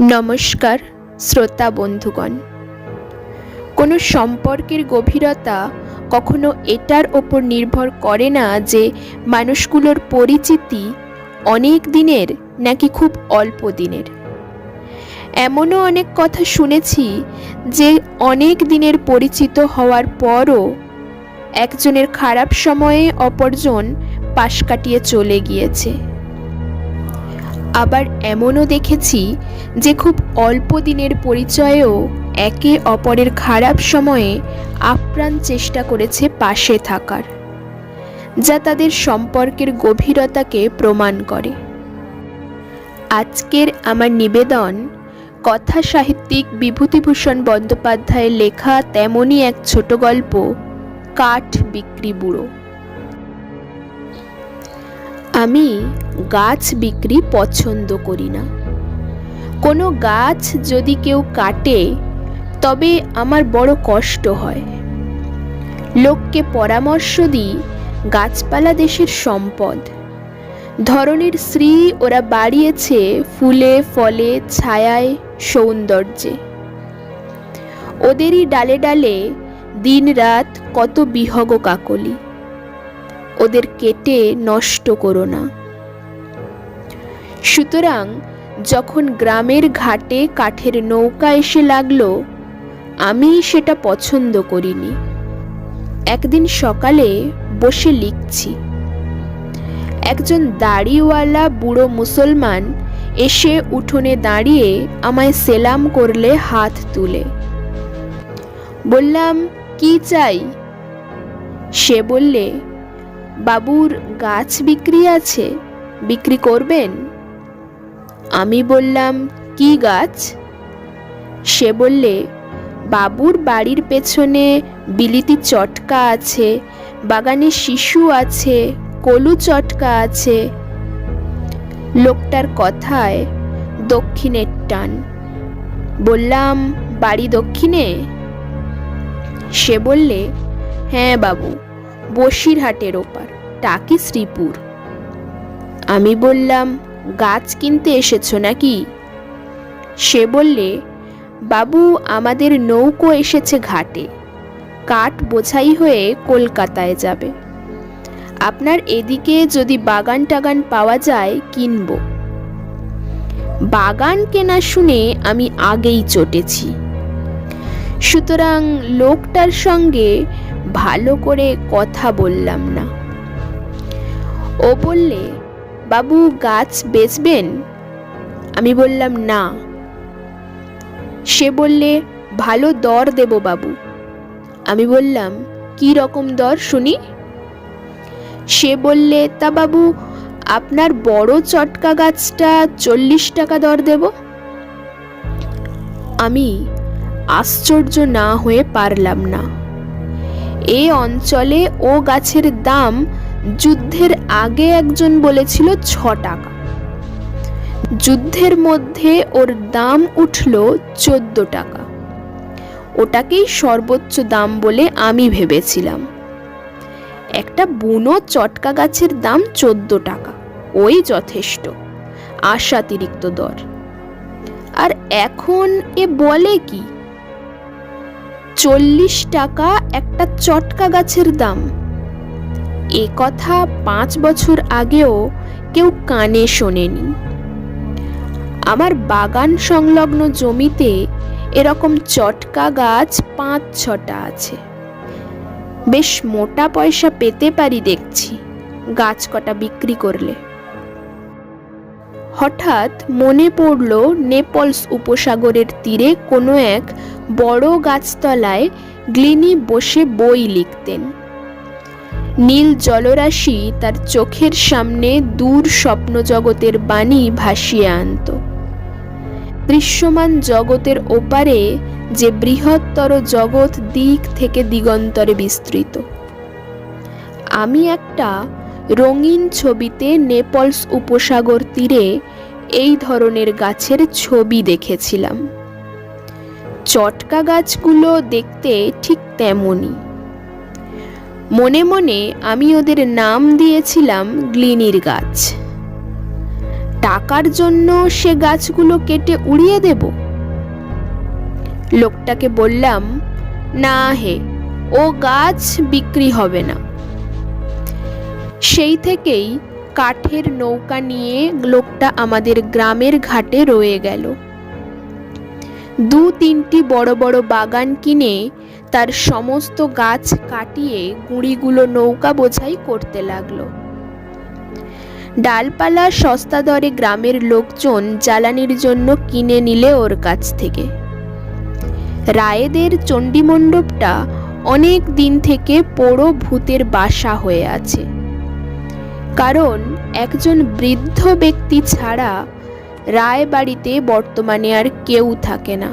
নমস্কার, শ্রোতা বন্ধুগণ। কোনো সম্পর্কের গভীরতা কখনো এটার ওপর নির্ভর করে না যে মানুষগুলোর পরিচিতি অনেক দিনের নাকি খুব অল্প দিনের। এমনও অনেক কথা শুনেছি যে অনেক দিনের পরিচিত হওয়ার পরও একজনের খারাপ সময়ে অপরজন পাশ কাটিয়ে চলে গিয়েছে। আবার এমনও দেখেছি যে খুব অল্প দিনের পরিচয়েও একে অপরের খারাপ সময়ে আপ্রাণ চেষ্টা করেছে পাশে থাকার, যা তাদের সম্পর্কের গভীরতাকে প্রমাণ করে। আজকের আমার নিবেদন কথা সাহিত্যিক বিভূতিভূষণ বন্দ্যোপাধ্যায়ের লেখা তেমনই এক ছোট গল্প, কাঠ বিক্রি বুড়ো। আমি গাছ বিক্রি পছন্দ করি না। কোনো গাছ যদি কেউ কাটে, তবে আমার বড় কষ্ট হয়। লোককে পরামর্শ দিই, গাছপালা দেশের সম্পদ। ধরনের শ্রী ওরা বাড়িয়েছে ফুলে, ফলে, ছায়ায়, সৌন্দর্যে। ওদেরই ডালে ডালে দিন রাত কত বিহগ কাকলি। ওদের কেটে নষ্ট করো না। সুতরাং যখন গ্রামের ঘাটে কাঠের নৌকা এসে লাগল, আমি সেটা পছন্দ করিনি। একদিন সকালে বসে লিখছি, একজন দাড়িওয়ালা বুড়ো মুসলমান এসে উঠোনে দাঁড়িয়ে আমায় সেলাম করলে হাত তুলে। বললাম, কি চাই? সে বললে বাবুর গাছ বিক্রি আছে, বিক্রি করবেন? আমি বললাম, কি গাছ? সে বললে, বাবুর বাড়ির পেছনে বিলিতি চটকা আছে, বাগানে শিশু আছে, কলু চটকা আছে। লোকটার কথায় দক্ষিণের টান। বললাম, বাড়ি দক্ষিণে? সে বললে হ্যাঁ বাবু। বসিরহাটের ওপার, টাকি শ্রীপুর। আমি বললাম, গাছ কিনতে এসেছ নাকি? সে বললে, বাবু, আমাদের নৌকো এসেছে ঘাটে। কাঠ বোঝাই হয়ে কলকাতায় যাবে। আপনার এদিকে যদি বাগান টাগান পাওয়া যায়, কিনব। বাগান কেনা শুনে আমি আগেই চটেছি। সুতরাং লোকটার সঙ্গে ভালো করে কথা বললাম না। ও বললে, বাবু, গাছ বেচবেন? আমি বললাম, না। সে বললে, ভালো দর দেব বাবু। আমি বললাম, কি রকম দর শুনি? সে বললে, তা বাবু, আপনার বড় চটকা গাছটা চল্লিশ টাকা দর দেব। আমি আশ্চর্য না হয়ে পারলাম না। এ অঞ্চলে ও গাছের দাম যুদ্ধের আগে একজন বলেছিল ছ টাকা। যুদ্ধের মধ্যে ওর দাম উঠল চোদ্দ টাকা। ওটাকেই সর্বোচ্চ দাম বলে আমি ভেবেছিলাম। একটা বুনো চটকা গাছের দাম চোদ্দ টাকা, ওই যথেষ্ট, আশাতিরিক্ত দর। আর এখন এ বলে কি? চল্লিশ টাকা একটা চটকা গাছের দাম। এ কথা পাঁচ বছর আগেও কেউ কানে শোনেনি। আমার বাগান সংলগ্ন জমিতে এরকম চটকা গাছ পাঁচ ছটা আছে। বেশ মোটা পয়সা পেতে পারি দেখছি, গাছ কটা বিক্রি করলে। হঠাৎ মনে পড়ল নেপলস উপসাগরের তীরে কোনো এক বড় গাছতলায় গ্লিনি বসে বই লিখতেন। নীল জলরাশি তার চোখের সামনে দূর স্বপ্ন জগতের বাণী ভাসিয়ে আনত। দৃশ্যমান জগতের ওপারে যে বৃহত্তর জগৎ দিক থেকে দিগন্তরে বিস্তৃত। আমি একটা রঙিন ছবিতে নেপলস উপসাগর তীরে এই ধরনের গাছের ছবি দেখেছিলাম। চটকা গাছগুলো দেখতে ঠিক তেমনই। মনে মনে আমি ওদের নাম দিয়েছিলাম গ্লিনির গাছ। টাকার জন্য সে গাছগুলো কেটে উড়িয়ে দেব? লোকটাকে বললাম, না হে, ও গাছ বিক্রি হবে না। সেই থেকেই কাঠের নৌকা নিয়ে লোকটা আমাদের গ্রামের ঘাটে রয়ে গেল। দু তিনটি বড় বড় বাগান কিনে তার সমস্ত গাছ কাটিয়ে গুঁড়িগুলো নৌকা বোঝাই করতে লাগল। ডালপালা সস্তা দরে গ্রামের লোকজন জ্বালানির জন্য কিনে নিলে ওর কাছ থেকে। রায়েদের চণ্ডীমণ্ডপটা অনেক দিন থেকে পোড়ো ভূতের বাসা হয়ে আছে। কারণ একজন বৃদ্ধ ব্যক্তি ছাড়া রায় বাড়িতে বর্তমানে আর কেউ থাকে না।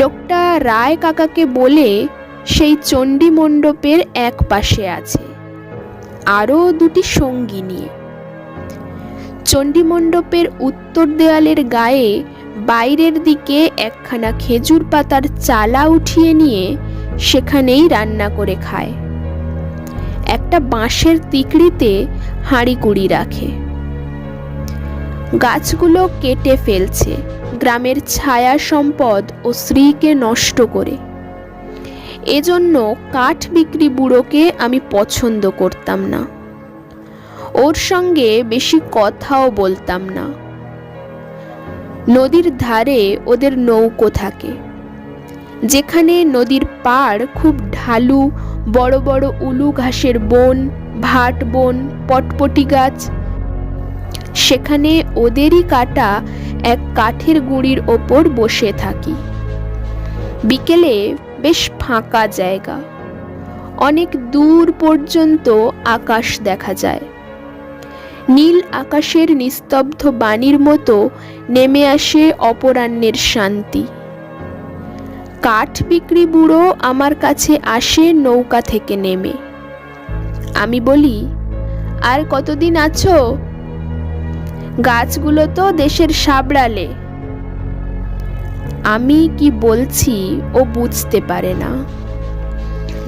লোকটা রায় কাকাকে বলে সেই চণ্ডী মণ্ডপের এক পাশে আছে, আরও দুটি সঙ্গী নিয়ে। চণ্ডী মণ্ডপের উত্তর দেওয়ালের গায়ে বাইরের দিকে একখানা খেজুর পাতার চালা উঠিয়ে নিয়ে সেখানেই রান্না করে খায়। একটা বাঁশের তিকড়িতে হাঁড়ি কুড়ি রাখে। গাছগুলো কেটে ফেলছে, গ্রামের ছায়া সম্পদ ও স্ত্রীকে নষ্ট করে। এজন্য কাঠ বিক্রি বুড়োকে আমি পছন্দ করতাম না। ওর সঙ্গে বেশি কথাও বলতাম না। নদীর ধারে ওদের নৌকো থাকে। যেখানে নদীর পাড় খুব ঢালু, বড় বড় উলু ঘাসের বন, ভাট বন, পটপটি গাছ। সেখানে ওদেরই কাটা এক কাঠের গুঁড়ির ওপর বসে থাকি। বিকেলে বেশ ফাঁকা জায়গা। অনেক দূর পর্যন্ত আকাশ দেখা যায়। নীল আকাশের নিস্তব্ধ বাণীর মতো নেমে আসে অপরাহ্নের শান্তি। কাঠ বিক্রি বুড়ো আমার কাছে আসে নৌকা থেকে নেমে। আমি বলি, আর কতদিন আছো? গাছগুলো তো দেশের সাবড়ালে। আমি কি বলছি ও বুঝতে পারে না।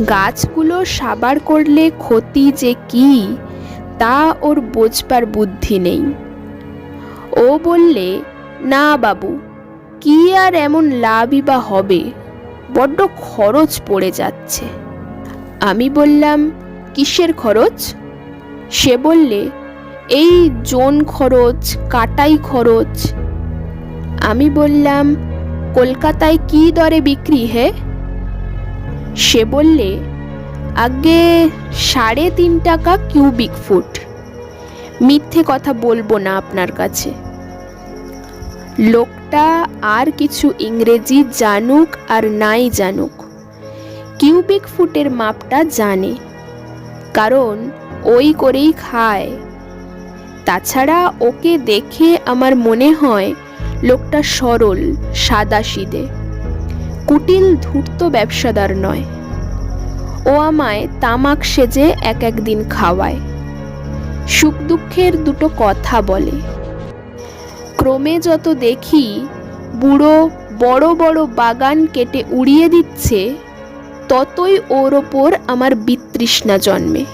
গাছগুলো সাবার করলে ক্ষতি যে কি, তা ওর বোঝবার বুদ্ধি নেই। ও বললে, না বাবু, কি আর এমন লাভই বা হবে? বড্ড খরচ পড়ে যাচ্ছে। আমি বললাম, কিসের খরচ? সে বললে, এই জোন খরচ, কাটাই খরচ। আমি বললাম, কলকাতায় কি দরে বিক্রি হে? সে বললে, আগে সাড়ে তিন টাকা কিউবিক ফুট। মিথ্যে কথা বলব না আপনার কাছে। লোকটা আর কিছু ইংরেজি জানুক আর নাই জানুক। কিউবিক ফুটের মাপটা জানে, কারণ ওই করেই খায়। তাছাড়া ওকে দেখে আমার মনে হয় লোকটা সরল, সাদা সিদে, কুটিল ধূর্ত ব্যবসাদার নয়। ও আমায় তামাক সেজে এক একদিন খাওয়ায়। সুখ দুঃখের দুটো কথা বলে। ক্রমে যত দেখি বুড়ো বড় বড় বাগান কেটে উড়িয়ে দিচ্ছে, ততই ওর ওপর আমার বিতৃষ্ণা জন্মে।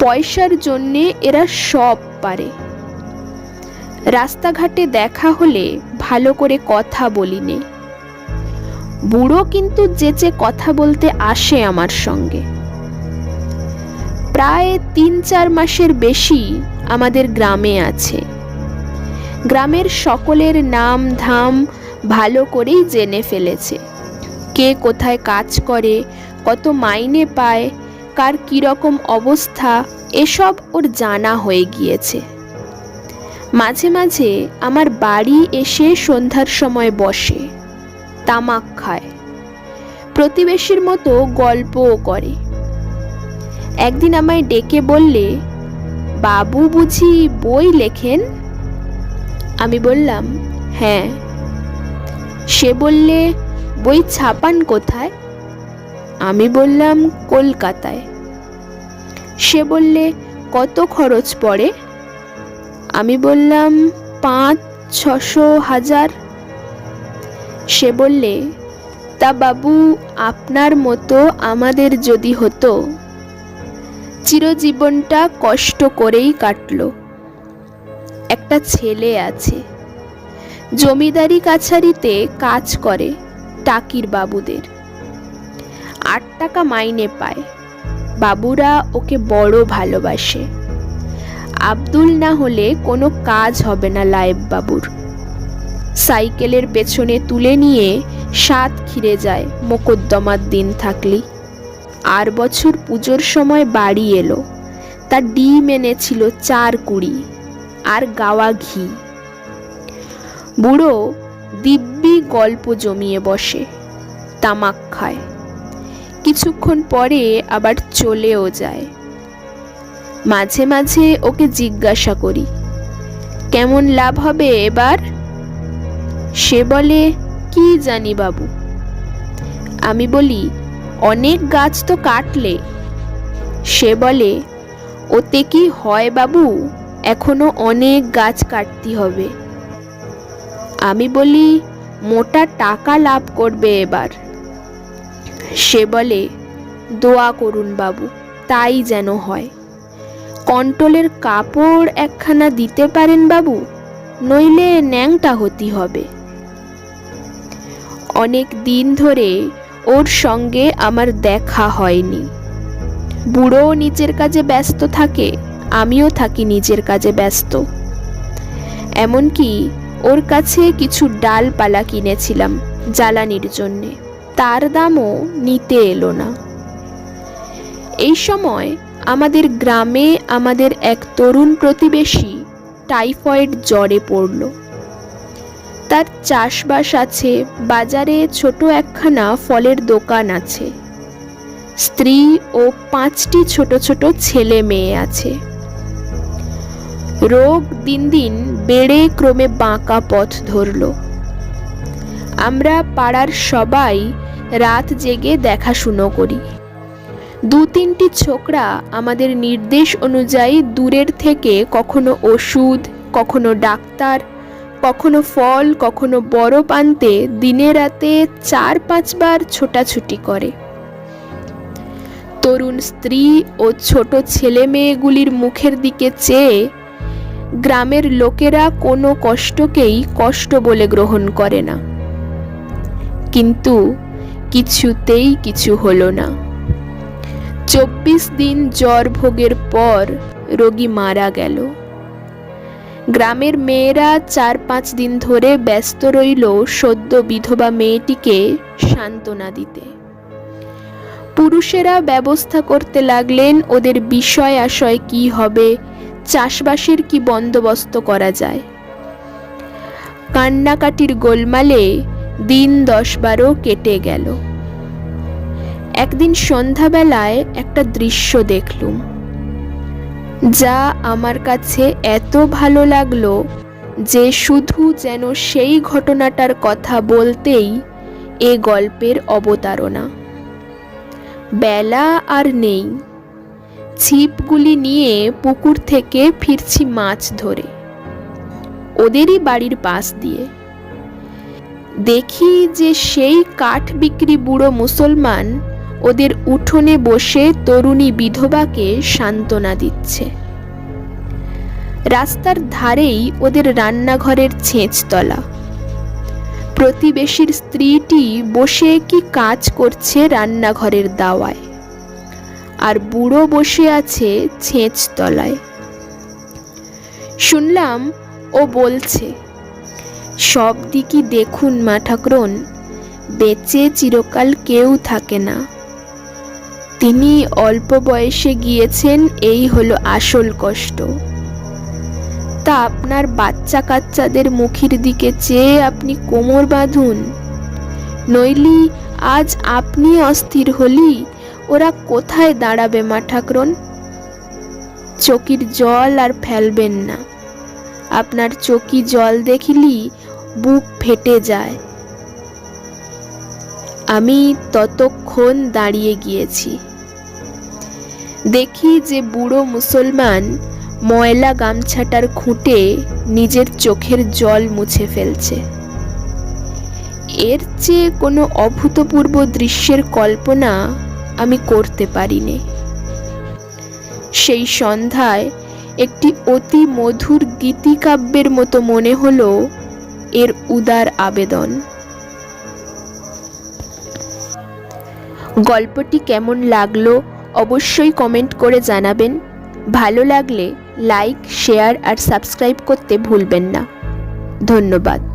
পয়সার জন্যে এরা সব পারে। রাস্তাঘাটে দেখা হলে ভালো করে কথা বলিনে। বুড়ো কিন্তু যেচে কথা বলতে আসে আমার সঙ্গে। প্রায় তিন চার মাসের বেশি আমাদের গ্রামে আছে। গ্রামের সকলের নাম ধাম ভালো করেই জেনে ফেলেছে। কে কোথায় কাজ করে, কত মাইনে পায়, কার কীরকম অবস্থা, এসব ওর জানা হয়ে গিয়েছে। মাঝে মাঝে আমার বাড়ি এসে সন্ধ্যার সময় বসে, তামাক খায়। প্রতিবেশীর মতো গল্পও করে। একদিন আমায় ডেকে বললে, বাবু বুঝি বই লেখেন? আমি বললাম হ্যাঁ। সে বললে, বই ছাপান কোথায়? আমি বললাম, কলকাতায়। সে বললে, কত খরচ পড়ে? আমি বললাম, পাঁচ, ছশো হাজার। সে বললে, তা বাবু, আপনার মতো আমাদের যদি হতো? চিরজীবনটা কষ্ট করেই কাটল। একটা ছেলে আছে। জমিদারি কাছারিতে কাজ করে টাকির বাবুদের। আট টাকা মাইনে পায়। বাবুরা ওকে বড় ভালোবাসে। আব্দুল না হলে কোনো কাজ হবে না লায়েব বাবুর। সাইকেলের পেছনে তুলে নিয়ে সাত খিরে যায় মোকদ্দমার দিন থাকলি আর বছর পুজোর সময় বাড়ি এলো। তার ডিম এনেছিল চার কুড়ি। আর গাওয়া ঘি। বুড়ো দিব্যি গল্প জমিয়ে বসে, তামাক খায়। কিছুক্ষণ পরে আবার চলেও যায়। মাঝে মাঝে ওকে জিজ্ঞাসা করি, কেমন লাভ হবে এবার? সে বলে, কি জানি বাবু। আমি বলি, অনেক গাছ তো কাটলে। সে বলে, ওতে কি হয় বাবু? এখনও অনেক গাছ কাটতে হবে। আমি বলি, মোটা টাকা লাভ করবে এবার। সে বলে, দোয়া করুন বাবু, তাই যেন হয়। কন্ট্রোলের কাপড় একখানা দিতে পারেন বাবু, নইলে ন্যাংটা হতি হবে। অনেক দিন ধরে ওর সঙ্গে আমার দেখা হয়নি। বুড়ো নিচের কাজে ব্যস্ত থাকে আমিও থাকি নিজের কাজে ব্যস্ত। এমনকি ওর কাছে কিছু ডালপালা কিনেছিলাম জ্বালানির জন্যে। তার দামও নিতে এলো না। এই সময় আমাদের গ্রামে আমাদের এক তরুণ প্রতিবেশী টাইফয়েড জ্বরে পড়ল। তার চাষবাস আছে, বাজারে ছোট একখানা ফলের দোকান আছে। স্ত্রী ও পাঁচটি ছোট ছোট ছেলে মেয়ে আছে। রোগ দিন দিন বেড়ে ক্রমে বাঁকা পথ ধরল। আমরা পাড়ার সবাই রাত জেগে দেখাশুনো করি। দু তিনটি ছোকরা আমাদের নির্দেশ অনুযায়ী দূরের থেকে কখনো ওষুধ, কখনো ডাক্তার, কখনো ফল, কখনো বরফ আনতে দিনে রাতে চার পাঁচবার ছোটাছুটি করে। তরুণ স্ত্রী ও ছোট ছেলে মেয়েগুলির মুখের দিকে চেয়ে গ্রামের লোকেরা কোনো কষ্টকেই কষ্ট বলে গ্রহণ করে না। কিন্তু কিছুতেই কিছু হলো না। চব্বিশ দিন জ্বর ভোগের পর রোগী মারা গেল। গ্রামের মেয়েরা চার পাঁচ দিন ধরে ব্যস্ত রইল সদ্য বিধবা মেয়েটিকে সান্ত্বনা দিতে। পুরুষেরা ব্যবস্থা করতে লাগলেন ওদের বিষয় আশয় কি হবে চাষবাসের কি বন্দোবস্ত করা যায়? কান্নাকাটির গোলমালে দিন দশ বারো কেটে গেল। একদিন সন্ধ্যাবেলায় একটা দৃশ্য দেখলুম। যা আমার কাছে এত ভালো লাগল যে শুধু যেন সেই ঘটনাটার কথা বলতেই এ গল্পের অবতারণা। বেলা আর নেই। ছিপগুলি নিয়ে পুকুর থেকে ফিরছি মাছ ধরে। ওদেরই বাড়ির পাশ দিয়ে। দেখি যে সেই কাঠ বিক্রি বুড়ো মুসলমান ওদের উঠোনে বসে তরুণী বিধবাকে সান্ত্বনা দিচ্ছে। রাস্তার ধারেই ওদের রান্নাঘরের ছেঁচতলা। প্রতিবেশীর স্ত্রীটি বসে কি কাজ করছে রান্নাঘরের দাওয়ায়। আর বুড়ো বসে আছে ছেঁচ তলায়। শুনলাম ও বলছে, সব দিকই দেখুন মা ঠাকরুন, বেঁচে চিরকাল কেউ থাকে না। তিনি অল্প বয়সে গিয়েছেন, এই হলো আসল কষ্ট। তা আপনার বাচ্চা কাচ্চাদের মুখের দিকে চেয়ে আপনি কোমর বাঁধুন, নইলি আজ আপনি অস্থির হলি ওরা কোথায় দাঁড়াবে, মা ঠাকরুন? চকির জল আর ফেলবেন না। আপনার চকি জল দেখিলি বুক ফেটে যায়। আমি ততক্ষণ দাঁড়িয়ে গিয়েছি। দেখি যে বুড়ো মুসলমান ময়লা গামছাটার খুঁটে নিজের চোখের জল মুছে ফেলছে। এর চেয়ে কোনো অভূতপূর্ব দৃশ্যের কল্পনা আমি করতে পারিনি। সেই সন্ধ্যায় একটি অতি মধুর গীতিকাব্যের মতো মনে হলো এর উদার আবেদন। গল্পটি কেমন লাগল অবশ্যই কমেন্ট করে জানাবেন। ভালো লাগলে লাইক, শেয়ার আর সাবস্ক্রাইব করতে ভুলবেন না। ধন্যবাদ।